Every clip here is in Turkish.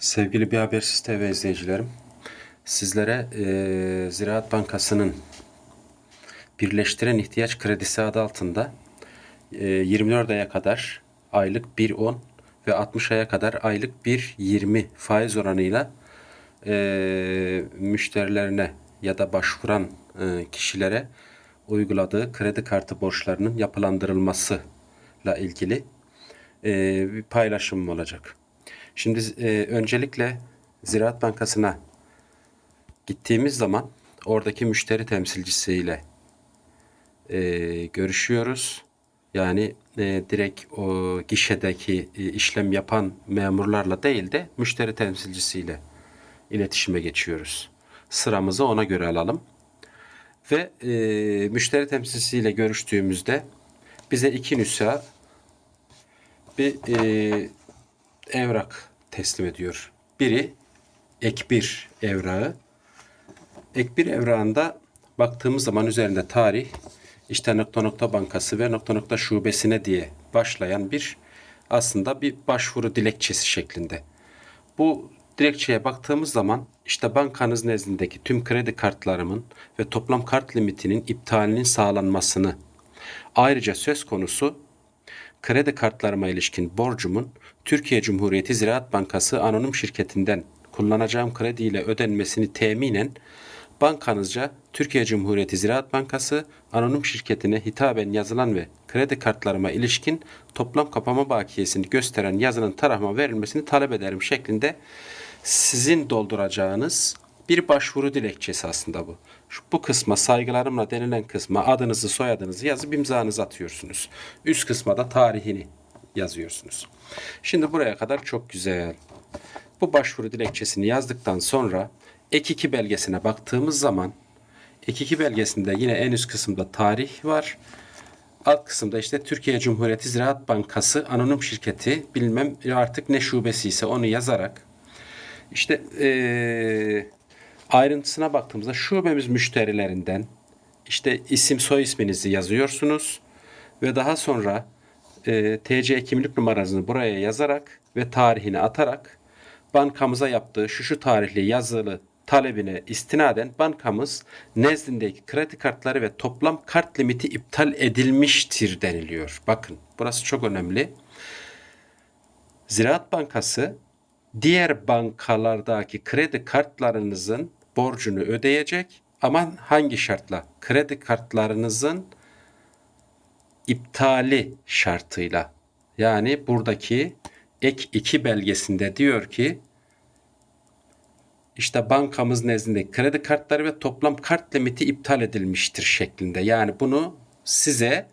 Sevgili bir Habersiz TV izleyicilerim, sizlere eee, Ziraat Bankası'nın Birleştiren İhtiyaç Kredisi adı altında eee, 24 aya kadar aylık 1.10 ve 60 aya kadar aylık 1.20 faiz oranıyla eee, müşterilerine ya da başvuran eee, kişilere uyguladığı kredi kartı borçlarının yapılandırılmasıyla ilgili eee, bir paylaşımım olacak. Şimdi e, öncelikle Ziraat Bankası'na gittiğimiz zaman oradaki müşteri temsilcisiyle e, görüşüyoruz. Yani e, direkt o gişedeki e, işlem yapan memurlarla değil de müşteri temsilcisiyle iletişime geçiyoruz. Sıramızı ona göre alalım. Ve e, müşteri temsilcisiyle görüştüğümüzde bize iki nüsha bir e, evrak teslim ediyor. Biri ek bir evrağı. Ek bir evrağında baktığımız zaman üzerinde tarih işte nokta nokta bankası ve nokta nokta şubesine diye başlayan bir aslında bir başvuru dilekçesi şeklinde. Bu dilekçeye baktığımız zaman işte bankanız nezdindeki tüm kredi kartlarımın ve toplam kart limitinin iptalinin sağlanmasını ayrıca söz konusu kredi kartlarıma ilişkin borcumun Türkiye Cumhuriyeti Ziraat Bankası anonim şirketinden kullanacağım krediyle ödenmesini teminen bankanızca Türkiye Cumhuriyeti Ziraat Bankası anonim şirketine hitaben yazılan ve kredi kartlarıma ilişkin toplam kapama bakiyesini gösteren yazının tarafıma verilmesini talep ederim şeklinde sizin dolduracağınız bir başvuru dilekçesi aslında bu. Şu, bu kısma saygılarımla denilen kısma adınızı soyadınızı yazıp imzanızı atıyorsunuz. Üst kısma da tarihini yazıyorsunuz. Şimdi buraya kadar çok güzel. Bu başvuru dilekçesini yazdıktan sonra ek 2 belgesine baktığımız zaman ek 2 belgesinde yine en üst kısımda tarih var. Alt kısımda işte Türkiye Cumhuriyeti Ziraat Bankası anonim şirketi bilmem artık ne şubesi ise onu yazarak işte eee, ayrıntısına baktığımızda şubemiz müşterilerinden işte isim soy isminizi yazıyorsunuz ve daha sonra e, TC kimlik numaranızı buraya yazarak ve tarihini atarak bankamıza yaptığı şu şu tarihli yazılı talebine istinaden bankamız nezdindeki kredi kartları ve toplam kart limiti iptal edilmiştir deniliyor. Bakın burası çok önemli. Ziraat Bankası diğer bankalardaki kredi kartlarınızın borcunu ödeyecek ama hangi şartla? Kredi kartlarınızın iptali şartıyla. Yani buradaki ek 2 belgesinde diyor ki işte bankamız nezdinde kredi kartları ve toplam kart limiti iptal edilmiştir şeklinde. Yani bunu size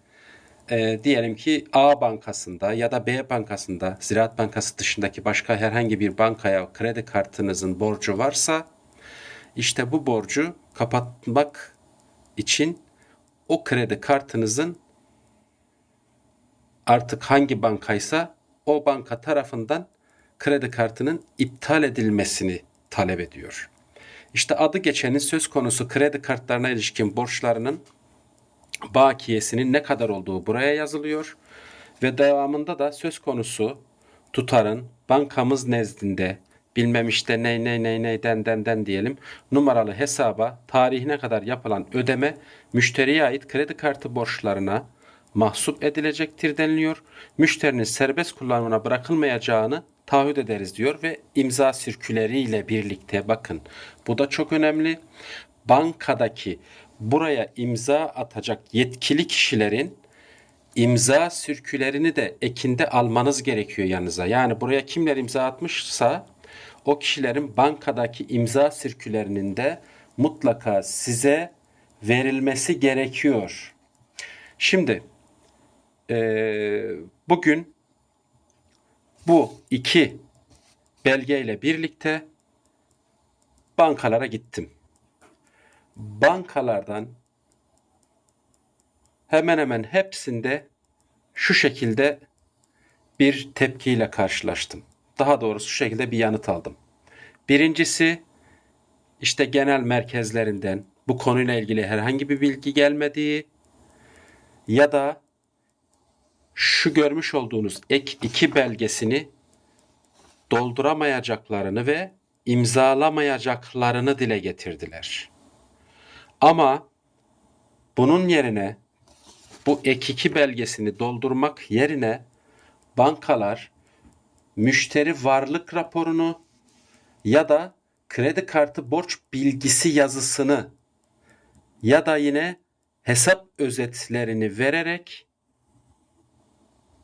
e, diyelim ki A bankasında ya da B bankasında Ziraat Bankası dışındaki başka herhangi bir bankaya kredi kartınızın borcu varsa işte bu borcu kapatmak için o kredi kartınızın artık hangi bankaysa o banka tarafından kredi kartının iptal edilmesini talep ediyor. İşte adı geçenin söz konusu kredi kartlarına ilişkin borçlarının bakiyesinin ne kadar olduğu buraya yazılıyor ve devamında da söz konusu tutarın bankamız nezdinde bilmem işte ney ney ney ney den den den diyelim numaralı hesaba tarihine kadar yapılan ödeme müşteriye ait kredi kartı borçlarına mahsup edilecektir deniliyor. Müşterinin serbest kullanımına bırakılmayacağını taahhüt ederiz diyor ve imza sirküleriyle birlikte bakın bu da çok önemli. Bankadaki buraya imza atacak yetkili kişilerin imza sirkülerini de ekinde almanız gerekiyor yanınıza. Yani buraya kimler imza atmışsa o kişilerin bankadaki imza sirkülerinin de mutlaka size verilmesi gerekiyor. Şimdi eee, bugün bu iki belgeyle birlikte bankalara gittim. Bankalardan hemen hemen hepsinde şu şekilde bir tepkiyle karşılaştım. Daha doğrusu şu şekilde bir yanıt aldım. Birincisi işte genel merkezlerinden bu konuyla ilgili herhangi bir bilgi gelmediği ya da şu görmüş olduğunuz ek 2 belgesini dolduramayacaklarını ve imzalamayacaklarını dile getirdiler. Ama bunun yerine bu ek 2 belgesini doldurmak yerine bankalar müşteri varlık raporunu ya da kredi kartı borç bilgisi yazısını ya da yine hesap özetlerini vererek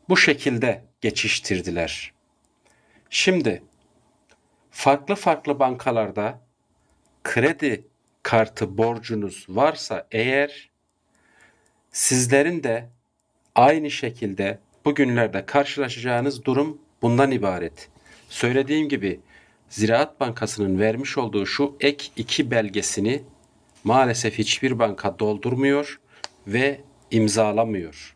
bu şekilde geçiştirdiler. Şimdi farklı farklı bankalarda kredi kartı borcunuz varsa eğer sizlerin de aynı şekilde bugünlerde karşılaşacağınız durum bundan ibaret. Söylediğim gibi Ziraat Bankası'nın vermiş olduğu şu ek 2 belgesini maalesef hiçbir banka doldurmuyor ve imzalamıyor.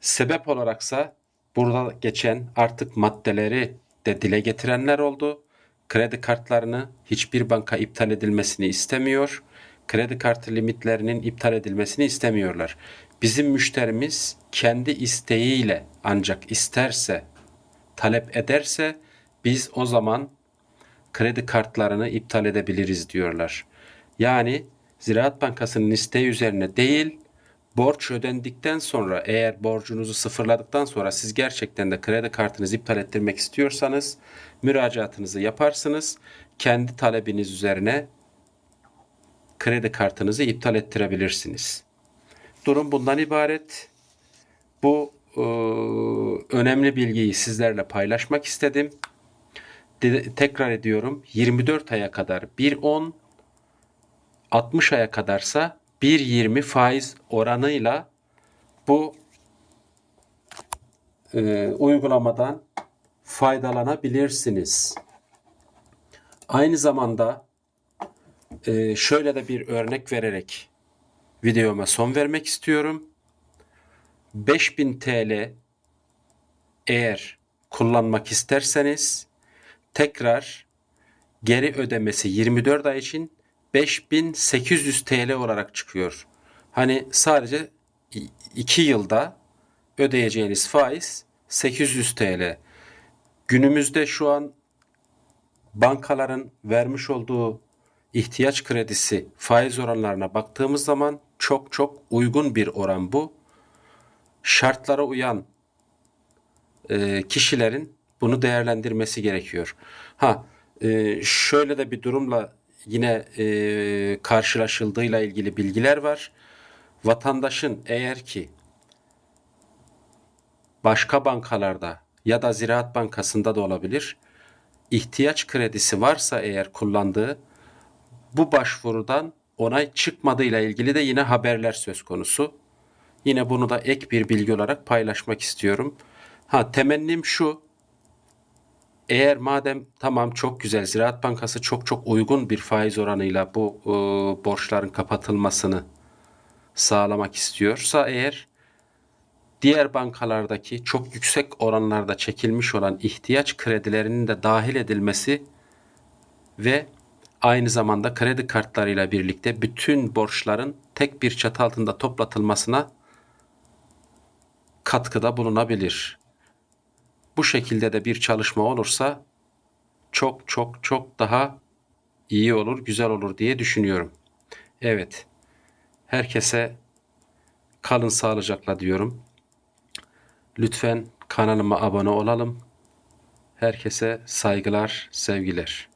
Sebep olaraksa burada geçen artık maddeleri de dile getirenler oldu. Kredi kartlarını hiçbir banka iptal edilmesini istemiyor. Kredi kartı limitlerinin iptal edilmesini istemiyorlar. Bizim müşterimiz kendi isteğiyle ancak isterse, talep ederse biz o zaman kredi kartlarını iptal edebiliriz diyorlar. Yani Ziraat Bankası'nın isteği üzerine değil, borç ödendikten sonra eğer borcunuzu sıfırladıktan sonra siz gerçekten de kredi kartınızı iptal ettirmek istiyorsanız müracaatınızı yaparsınız. Kendi talebiniz üzerine kredi kartınızı iptal ettirebilirsiniz. Durum bundan ibaret. Bu e, önemli bilgiyi sizlerle paylaşmak istedim. De- tekrar ediyorum 24 aya kadar 1.10 60 aya kadarsa 1.20 faiz oranıyla bu e, uygulamadan faydalanabilirsiniz. Aynı zamanda e, şöyle de bir örnek vererek videoma son vermek istiyorum. 5000 TL eğer kullanmak isterseniz tekrar geri ödemesi 24 ay için 5800 TL olarak çıkıyor. Hani sadece 2 yılda ödeyeceğiniz faiz 800 TL. Günümüzde şu an bankaların vermiş olduğu ihtiyaç kredisi faiz oranlarına baktığımız zaman çok çok uygun bir oran bu. Şartlara uyan e, kişilerin bunu değerlendirmesi gerekiyor. Ha e, şöyle de bir durumla yine e, karşılaşıldığıyla ilgili bilgiler var. Vatandaşın eğer ki başka bankalarda ya da Ziraat Bankası'nda da olabilir. ihtiyaç kredisi varsa eğer kullandığı bu başvurudan onay çıkmadığıyla ilgili de yine haberler söz konusu. Yine bunu da ek bir bilgi olarak paylaşmak istiyorum. Ha temennim şu. Eğer madem tamam çok güzel Ziraat Bankası çok çok uygun bir faiz oranıyla bu e, borçların kapatılmasını sağlamak istiyorsa eğer diğer bankalardaki çok yüksek oranlarda çekilmiş olan ihtiyaç kredilerinin de dahil edilmesi ve aynı zamanda kredi kartlarıyla birlikte bütün borçların tek bir çatı altında toplatılmasına katkıda bulunabilir. Bu şekilde de bir çalışma olursa çok çok çok daha iyi olur, güzel olur diye düşünüyorum. Evet. Herkese kalın sağlıcakla diyorum. Lütfen kanalıma abone olalım. Herkese saygılar, sevgiler.